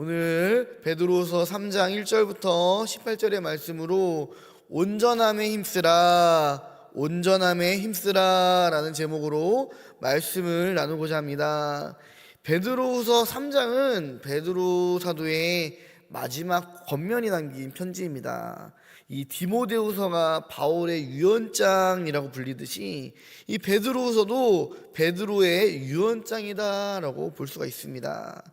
오늘 베드로서 3장 1절부터 18절의 말씀으로 온전함에 힘쓰라 온전함에 힘쓰라라는 제목으로 말씀을 나누고자 합니다. 베드로서 3장은 베드로 사도의 마지막 권면이 담긴 편지입니다. 이 디모데후서가 바울의 유언장이라고 불리듯이 이 베드로후서도 베드로의 유언장이다라고 볼 수가 있습니다.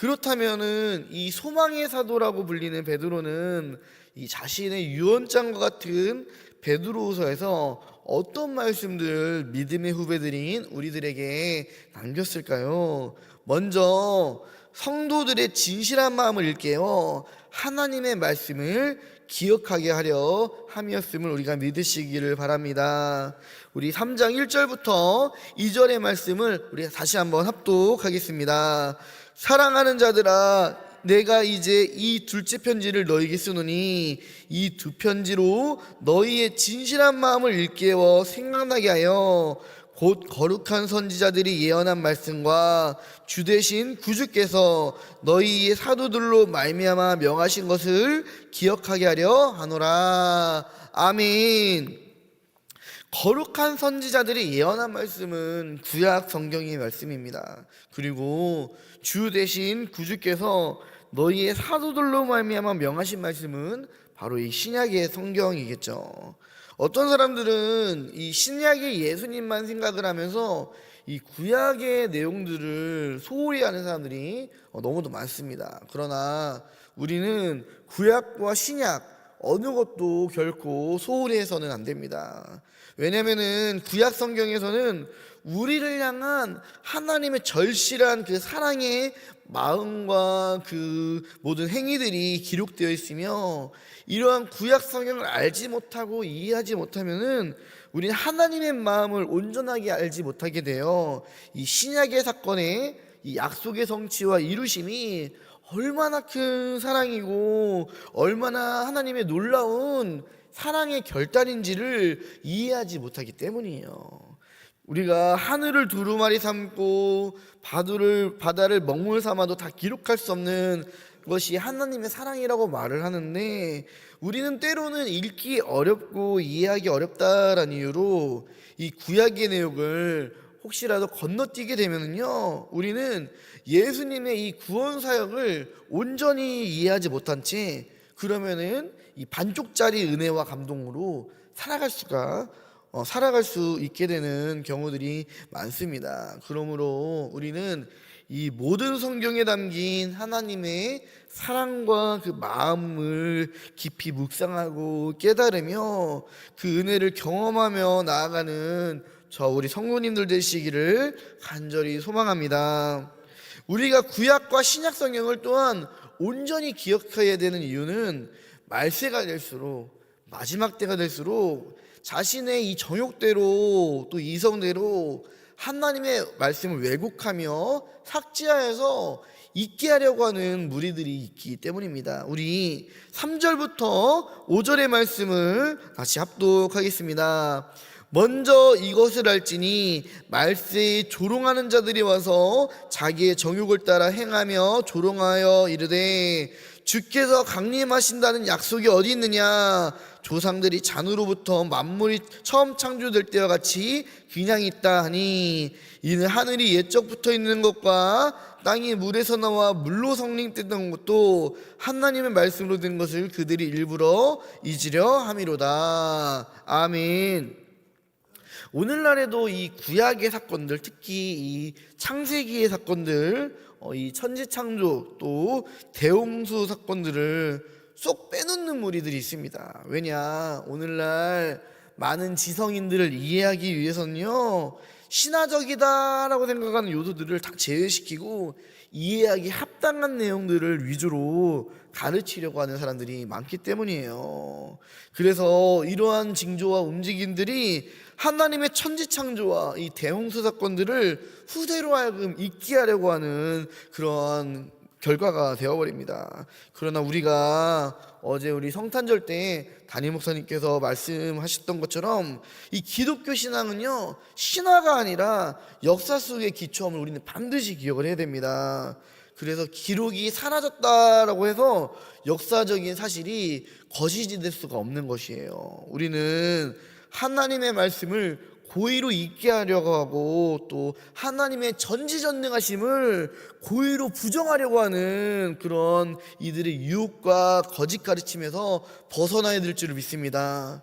그렇다면은 이 소망의 사도라고 불리는 베드로는 이 자신의 유언장과 같은 베드로후서에서 어떤 말씀들 믿음의 후배들인 우리들에게 남겼을까요? 먼저 성도들의 진실한 마음을 읽게요. 하나님의 말씀을 기억하게 하려 함이었음을 우리가 믿으시기를 바랍니다. 우리 3장 1절부터 2절의 말씀을 우리 다시 한번 합독하겠습니다. 사랑하는 자들아 내가 이제 이 둘째 편지를 너에게 쓰노니 이 두 편지로 너희의 진실한 마음을 일깨워 생각나게 하여 곧 거룩한 선지자들이 예언한 말씀과 주 대신 구주께서 너희의 사도들로 말미암아 명하신 것을 기억하게 하려 하노라 아멘. 거룩한 선지자들이 예언한 말씀은 구약 성경의 말씀입니다. 그리고 주 대신 구주께서 너희의 사도들로 말미암아 명하신 말씀은 바로 이 신약의 성경이겠죠. 어떤 사람들은 이 신약의 예수님만 생각을 하면서 이 구약의 내용들을 소홀히 하는 사람들이 어, 너무도 많습니다. 그러나 우리는 구약과 신약 어느 것도 결코 소홀히 해서는 안 됩니다. 왜냐면은 구약 성경에서는 우리를 향한 하나님의 절실한 그 사랑의 마음과 그 모든 행위들이 기록되어 있으며 이러한 구약 성경을 알지 못하고 이해하지 못하면은 우리는 하나님의 마음을 온전하게 알지 못하게 되어 이 신약의 사건의 이 약속의 성취와 이루심이 얼마나 큰 사랑이고 얼마나 하나님의 놀라운 사랑의 결단인지를 이해하지 못하기 때문이에요. 우리가 하늘을 두루마리 삼고 바다를 바다를 먹물 삼아도 다 기록할 수 없는 것이 하나님의 사랑이라고 말을 하는데 우리는 때로는 읽기 어렵고 이해하기 어렵다라는 이유로 이 구약의 내용을 혹시라도 건너뛰게 되면은요 우리는 예수님의 이 구원 사역을 온전히 이해하지 못한 채 그러면은 이 반쪽짜리 은혜와 감동으로 살아갈 수가 어, 살아갈 수 있게 되는 경우들이 많습니다. 그러므로 우리는 이 모든 성경에 담긴 하나님의 사랑과 그 마음을 깊이 묵상하고 깨달으며 그 은혜를 경험하며 나아가는 저 우리 성도님들 되시기를 간절히 소망합니다. 우리가 구약과 신약 성경을 또한 온전히 기억해야 되는 이유는 말세가 될수록 마지막 때가 될수록 자신의 이 정욕대로 또 이성대로 하나님의 말씀을 왜곡하며 삭제하여서 잊게 하려고 하는 무리들이 있기 때문입니다. 우리 3절부터 5절의 말씀을 다시 합독하겠습니다. 먼저 이것을 알지니 말세에 조롱하는 자들이 와서 자기의 정욕을 따라 행하며 조롱하여 이르되 주께서 강림하신다는 약속이 어디 있느냐? 조상들이 잔으로부터 만물이 처음 창조될 때와 같이 그냥 있다 하니 이는 하늘이 붙어 있는 것과 땅이 물에서 나와 물로 성립됐던 것도 하나님의 말씀으로 된 것을 그들이 일부러 잊으려 함이로다. 아멘. 오늘날에도 이 구약의 사건들, 특히 이 창세기의 사건들, 어, 이 천지창조 또 대홍수 사건들을 쏙 빼놓는 무리들이 있습니다. 왜냐? 오늘날 많은 지성인들을 이해하기 위해서는요, 신화적이다라고 생각하는 요소들을 다 제외시키고 이해하기 합당한 내용들을 위주로 가르치려고 하는 사람들이 많기 때문이에요. 그래서 이러한 징조와 움직임들이 하나님의 천지 창조와 이 대홍수 사건들을 후대로 하여금 잊게 하려고 하는 그러한 결과가 되어버립니다. 그러나 우리가 어제 우리 성탄절 때 담임 목사님께서 말씀하셨던 것처럼 이 기독교 신앙은요 신화가 아니라 역사 속의 기초함을 우리는 반드시 기억을 해야 됩니다. 그래서 기록이 사라졌다라고 해서 역사적인 사실이 거짓이 될 수가 없는 것이에요. 우리는 하나님의 말씀을 고의로 잊게 하려고 하고 또 하나님의 전지전능하심을 고의로 부정하려고 하는 그런 이들의 유혹과 거짓 가르침에서 벗어나야 될 줄을 믿습니다.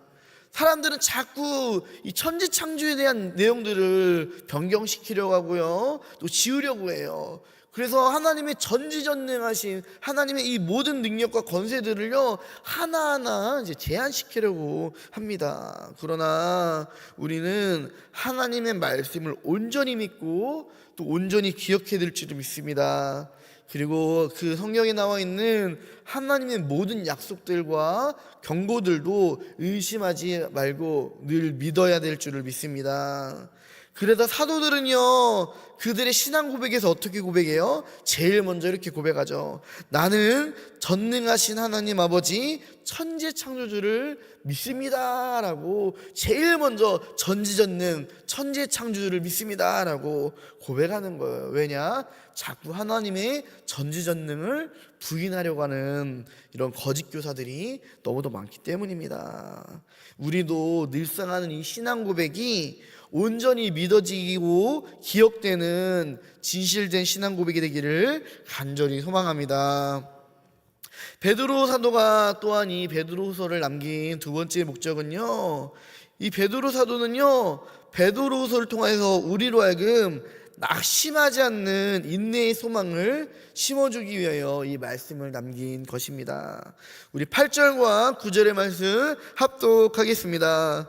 사람들은 자꾸 이 천지 창조에 대한 내용들을 변경시키려고 하고요. 또 지우려고 해요. 그래서 하나님의 전지전능하신 하나님의 이 모든 능력과 권세들을요 하나하나 이제 제한시키려고 합니다. 그러나 우리는 하나님의 말씀을 온전히 믿고 또 온전히 기억해야 될 줄을 믿습니다. 그리고 그 성경에 나와 있는 하나님의 모든 약속들과 경고들도 의심하지 말고 늘 믿어야 될 줄을 믿습니다. 그러다 사도들은요, 그들의 신앙 고백에서 어떻게 고백해요? 제일 먼저 이렇게 고백하죠. 나는 전능하신 하나님 아버지 천재 창조주를 믿습니다. 라고 제일 먼저 전지전능 천재 창조주를 믿습니다. 라고 고백하는 거예요. 왜냐? 자꾸 하나님의 전지전능을 부인하려고 하는 이런 거짓 교사들이 너무도 많기 때문입니다. 우리도 늘상 하는 이 신앙 고백이 온전히 믿어지고 기억되는 진실된 신앙 고백이 되기를 간절히 소망합니다. 베드로 사도가 또한 이 베드로후서를 남긴 두 번째 목적은요. 이 베드로 사도는요. 베드로후서를 통해서 우리로 하여금 낙심하지 않는 인내의 소망을 심어주기 위하여 이 말씀을 남긴 것입니다. 우리 8절과 9절의 말씀 합독하겠습니다.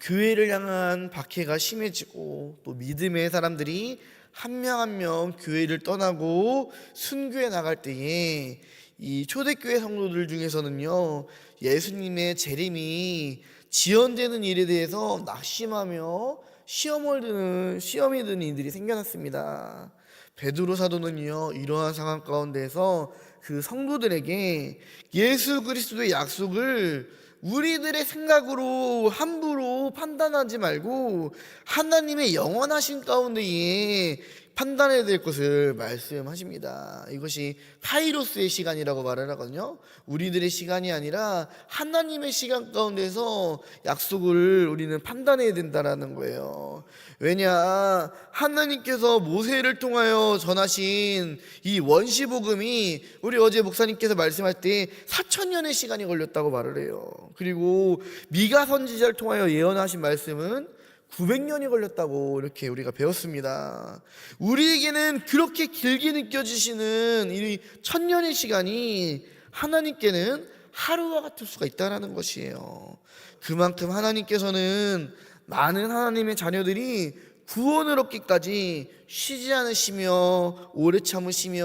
교회를 향한 박해가 심해지고 또 믿음의 사람들이 한 명 한 명 교회를 떠나고 순교해 나갈 때에 이 초대교회 성도들 중에서는요 예수님의 재림이 지연되는 일에 대해서 낙심하며 시험을 드는 시험이 드는 이들이 생겨났습니다. 베드로 사도는요 이러한 상황 가운데서 그 성도들에게 예수 그리스도의 약속을 우리들의 생각으로 함부로 판단하지 말고 하나님의 영원하신 가운데에 판단해야 될 것을 말씀하십니다. 이것이 카이로스의 시간이라고 말을 하거든요. 우리들의 시간이 아니라 하나님의 시간 가운데서 약속을 우리는 판단해야 된다라는 거예요. 왜냐 하나님께서 모세를 통하여 전하신 이 원시 복음이 우리 어제 목사님께서 말씀할 때 4천 년의 시간이 걸렸다고 말을 해요. 그리고 미가 선지자를 통하여 예언하신 말씀은 900년이 걸렸다고 이렇게 우리가 배웠습니다. 우리에게는 그렇게 길게 느껴지시는 이 천년의 시간이 하나님께는 하루와 같을 수가 있다라는 것이에요. 그만큼 하나님께서는 많은 하나님의 자녀들이 구원을 얻기까지 쉬지 않으시며 오래 참으시며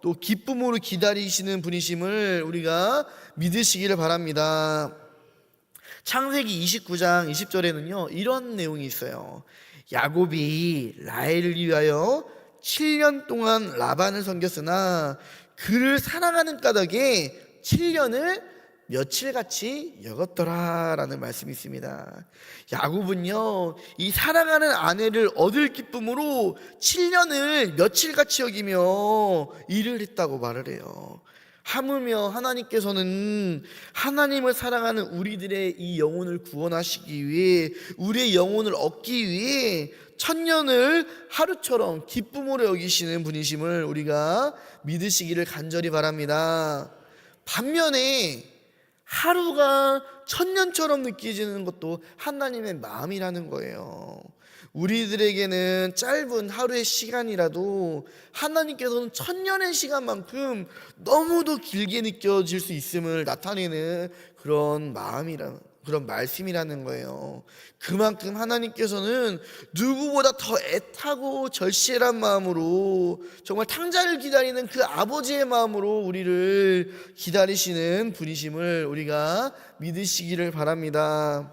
또 기쁨으로 기다리시는 분이심을 우리가 믿으시기를 바랍니다. 창세기 29장 20절에는요 이런 내용이 있어요. 야곱이 라헬을 위하여 7년 동안 라반을 섬겼으나 그를 사랑하는 까닭에 7년을 며칠같이 여겼더라라는 말씀이 있습니다. 야곱은요 이 사랑하는 아내를 얻을 기쁨으로 7년을 며칠같이 여기며 일을 했다고 말을 해요. 하물며 하나님께서는 하나님을 사랑하는 우리들의 이 영혼을 구원하시기 위해 우리의 영혼을 얻기 위해 천년을 하루처럼 기쁨으로 여기시는 분이심을 우리가 믿으시기를 간절히 바랍니다. 반면에 하루가 천년처럼 느껴지는 것도 하나님의 마음이라는 거예요. 우리들에게는 짧은 하루의 시간이라도 하나님께서는 천년의 시간만큼 너무도 길게 느껴질 수 있음을 나타내는 그런 마음이라 그런 말씀이라는 거예요. 그만큼 하나님께서는 누구보다 더 애타고 절실한 마음으로 정말 탕자를 기다리는 그 아버지의 마음으로 우리를 기다리시는 분이심을 우리가 믿으시기를 바랍니다.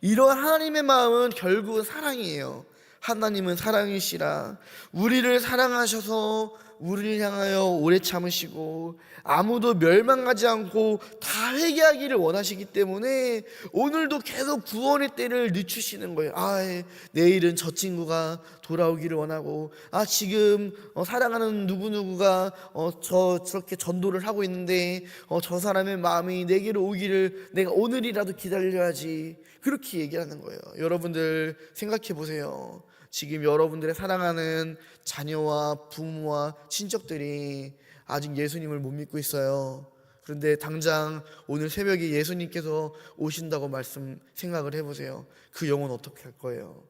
이러한 하나님의 마음은 결국은 사랑이에요. 하나님은 사랑이시라 우리를 사랑하셔서 우리를 향하여 오래 참으시고 아무도 멸망하지 않고 다 회개하기를 원하시기 때문에 오늘도 계속 구원의 때를 늦추시는 거예요. 아, 예, 내일은 저 친구가 돌아오기를 원하고 아 지금 어, 사랑하는 누구 누구가 어, 저 저렇게 전도를 하고 있는데 어, 저 사람의 마음이 내게로 오기를 내가 오늘이라도 기다려야지 그렇게 얘기하는 거예요. 여러분들 생각해 보세요. 지금 여러분들의 사랑하는 자녀와 부모와 친척들이 아직 예수님을 못 믿고 있어요. 그런데 당장 오늘 새벽에 예수님께서 오신다고 말씀 생각을 해보세요. 그 영혼 어떻게 할 거예요?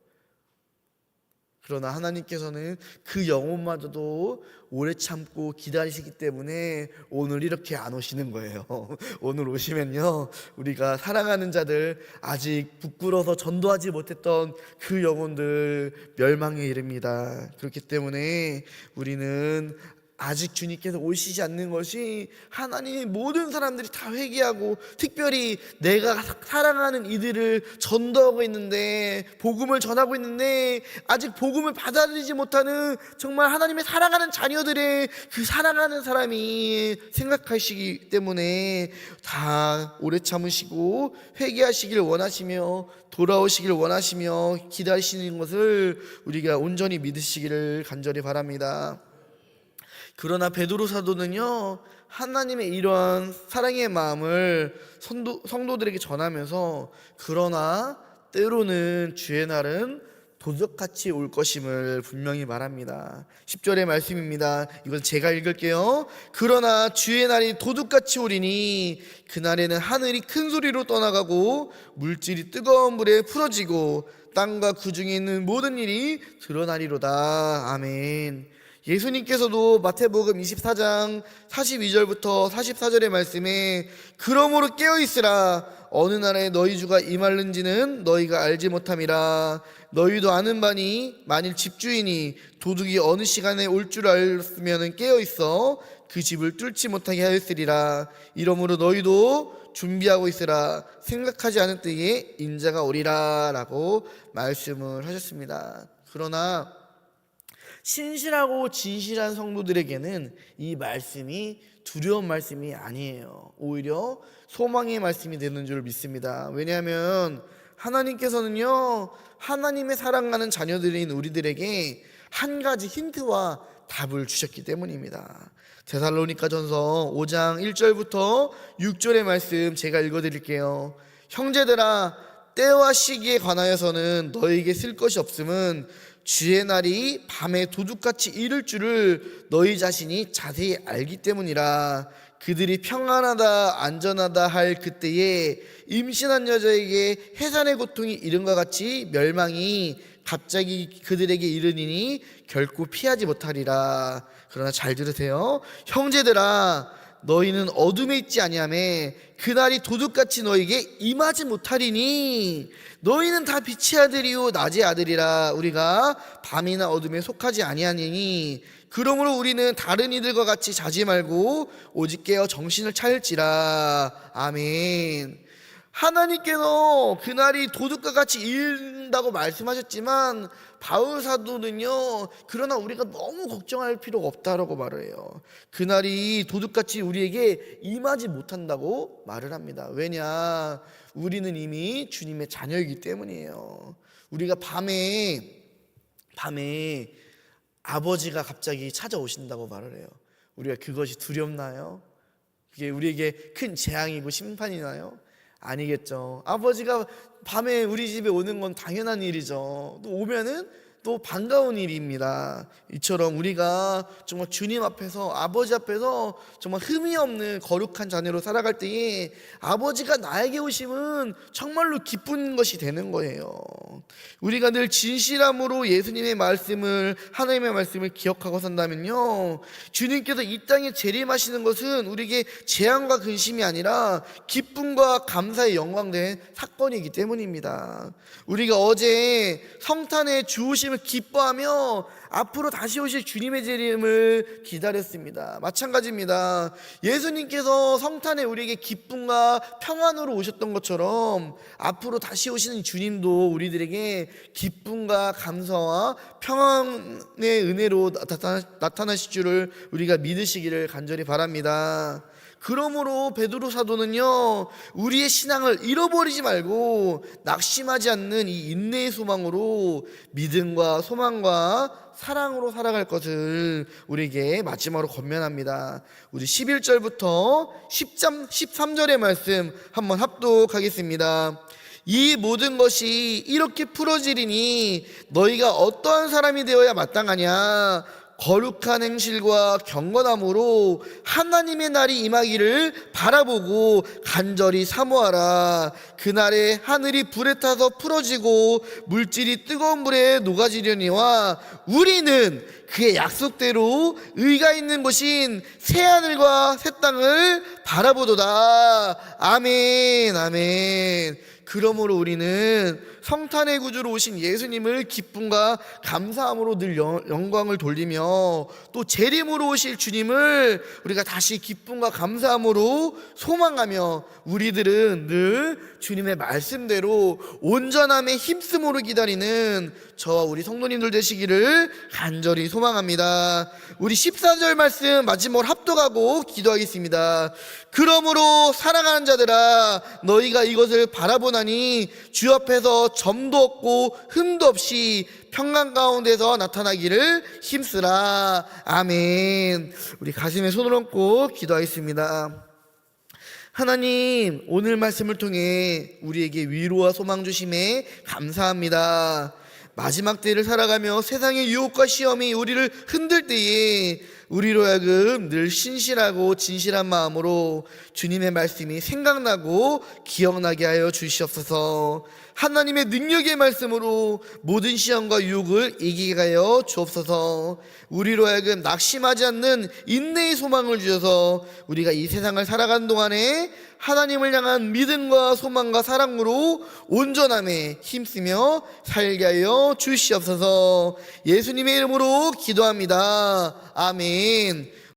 그러나 하나님께서는 그 영혼마저도 오래 참고 기다리시기 때문에 오늘 이렇게 안 오시는 거예요. 오늘 오시면요. 우리가 사랑하는 자들 아직 부끄러워서 전도하지 못했던 그 영혼들 멸망에 이릅니다. 그렇기 때문에 우리는 아직 주님께서 오시지 않는 것이 하나님의 모든 사람들이 다 회개하고 특별히 내가 사랑하는 이들을 전도하고 있는데 복음을 전하고 있는데 아직 복음을 받아들이지 못하는 정말 하나님의 사랑하는 자녀들의 그 사랑하는 사람이 생각하시기 때문에 다 오래 참으시고 회개하시길 원하시며 돌아오시길 원하시며 기다리시는 것을 우리가 온전히 믿으시기를 간절히 바랍니다. 그러나 베드로 사도는요 하나님의 이러한 사랑의 마음을 성도, 성도들에게 전하면서 그러나 때로는 주의 날은 도적같이 올 것임을 분명히 말합니다. 10절의 말씀입니다. 이건 제가 읽을게요. 그러나 주의 날이 도둑같이 오리니 그날에는 하늘이 큰 소리로 떠나가고 물질이 뜨거운 물에 풀어지고 땅과 그 중에 있는 모든 일이 드러나리로다. 아멘. 예수님께서도 마태복음 24장 42절부터 44절의 말씀에 그러므로 깨어 있으라. 어느 날에 너희 주가 임할는지는 너희가 알지 못함이라. 너희도 아는 바니 만일 집주인이 도둑이 어느 시간에 올 줄 알았으면 깨어 있어 그 집을 뚫지 못하게 하였으리라. 이러므로 너희도 준비하고 있으라. 생각하지 않을 때에 인자가 오리라라고 말씀을 하셨습니다. 그러나 신실하고 진실한 성도들에게는 이 말씀이 두려운 말씀이 아니에요. 오히려 소망의 말씀이 되는 줄 믿습니다. 왜냐하면 하나님께서는요, 하나님의 사랑하는 자녀들인 우리들에게 한 가지 힌트와 답을 주셨기 때문입니다. 데살로니가 전서 5장 1절부터 6절의 말씀 제가 읽어 드릴게요. 형제들아, 때와 시기에 관하여서는 너에게 쓸 것이 없음은 주의 날이 밤에 도둑같이 이를 줄을 너희 자신이 자세히 알기 때문이라. 그들이 평안하다 안전하다 할 그때에 임신한 여자에게 해산의 고통이 이른과 같이 멸망이 갑자기 그들에게 이르니니 결코 피하지 못하리라. 그러나 잘 들으세요. 형제들아 너희는 어둠에 있지 아니하매 그날이 도둑같이 너에게 임하지 못하리니 너희는 다 빛의 아들이요 낮의 아들이라 우리가 밤이나 어둠에 속하지 아니하니 그러므로 우리는 다른 이들과 같이 자지 말고 오직 깨어 정신을 차릴지라. 아멘 하나님께서 그날이 도둑과 같이 이른다고 말씀하셨지만 바울 사도는요 그러나 우리가 너무 걱정할 필요가 없다라고 말을 해요. 그날이 도둑같이 우리에게 임하지 못한다고 말을 합니다. 왜냐? 우리는 이미 주님의 자녀이기 때문이에요. 우리가 밤에 밤에 아버지가 갑자기 찾아오신다고 말을 해요. 우리가 그것이 두렵나요? 그게 우리에게 큰 재앙이고 심판이나요? 아니겠죠. 아버지가 밤에 우리 집에 오는 건 당연한 일이죠. 또 오면은 또또 반가운 일입니다. 이처럼 우리가 정말 주님 앞에서 아버지 앞에서 정말 흠이 없는 거룩한 자녀로 살아갈 때에 아버지가 나에게 오심은 정말로 기쁜 것이 되는 거예요. 우리가 늘 진실함으로 예수님의 말씀을 하나님의 말씀을 기억하고 산다면요. 주님께서 이 땅에 재림하시는 것은 우리에게 재앙과 근심이 아니라 기쁨과 감사의 영광된 사건이기 때문입니다. 우리가 어제 성탄의 주우심을 기뻐하며 앞으로 다시 오실 주님의 재림을 기다렸습니다. 마찬가지입니다. 예수님께서 성탄에 우리에게 기쁨과 평안으로 오셨던 것처럼 앞으로 다시 오시는 주님도 우리들에게 기쁨과 감사와 평안의 은혜로 나타나, 나타나실 줄을 우리가 믿으시기를 간절히 바랍니다. 그러므로 베드로 사도는요 우리의 신앙을 잃어버리지 말고 낙심하지 않는 이 인내의 소망으로 믿음과 소망과 사랑으로 살아갈 것을 우리에게 마지막으로 권면합니다. 우리 11절부터 10장 13절의 말씀 한번 합독하겠습니다. 이 모든 것이 이렇게 풀어지리니 너희가 어떠한 사람이 되어야 마땅하냐 거룩한 행실과 경건함으로 하나님의 날이 임하기를 바라보고 간절히 사모하라. 그날에 하늘이 불에 타서 풀어지고 물질이 뜨거운 물에 녹아지려니와 우리는 그의 약속대로 의가 있는 곳인 새 하늘과 새 땅을 바라보도다. 아멘, 아멘. 그러므로 우리는 성탄의 구주로 오신 예수님을 기쁨과 감사함으로 늘 영- 영광을 돌리며 또 재림으로 오실 주님을 우리가 다시 기쁨과 감사함으로 소망하며 우리들은 늘 주님의 말씀대로 온전함의 힘쓰므로 기다리는 저와 우리 성도님들 되시기를 간절히 소망합니다. 우리 14절 말씀 마지막으로 합독하고 기도하겠습니다. 그러므로 사랑하는 자들아 너희가 이것을 바라보나니 주 앞에서 점도 없고 흠도 없이 평강 가운데서 나타나기를 힘쓰라. 아멘. 우리 가슴에 손을 얹고 기도하겠습니다. 하나님, 오늘 말씀을 통해 우리에게 위로와 소망 주심에 감사합니다. 마지막 때를 살아가며 세상의 유혹과 시험이 우리를 흔들 때에 우리로 하여금 늘 신실하고 진실한 마음으로 주님의 말씀이 생각나고 기억나게 하여 주시옵소서. 하나님의 능력의 말씀으로 모든 시험과 유혹을 이기게 하여 주옵소서. 우리로 하여금 낙심하지 않는 인내의 소망을 주셔서 우리가 이 세상을 살아가는 동안에 하나님을 향한 믿음과 소망과 사랑으로 온전함에 힘쓰며 살게 하여 주시옵소서. 예수님의 이름으로 기도합니다. 아멘.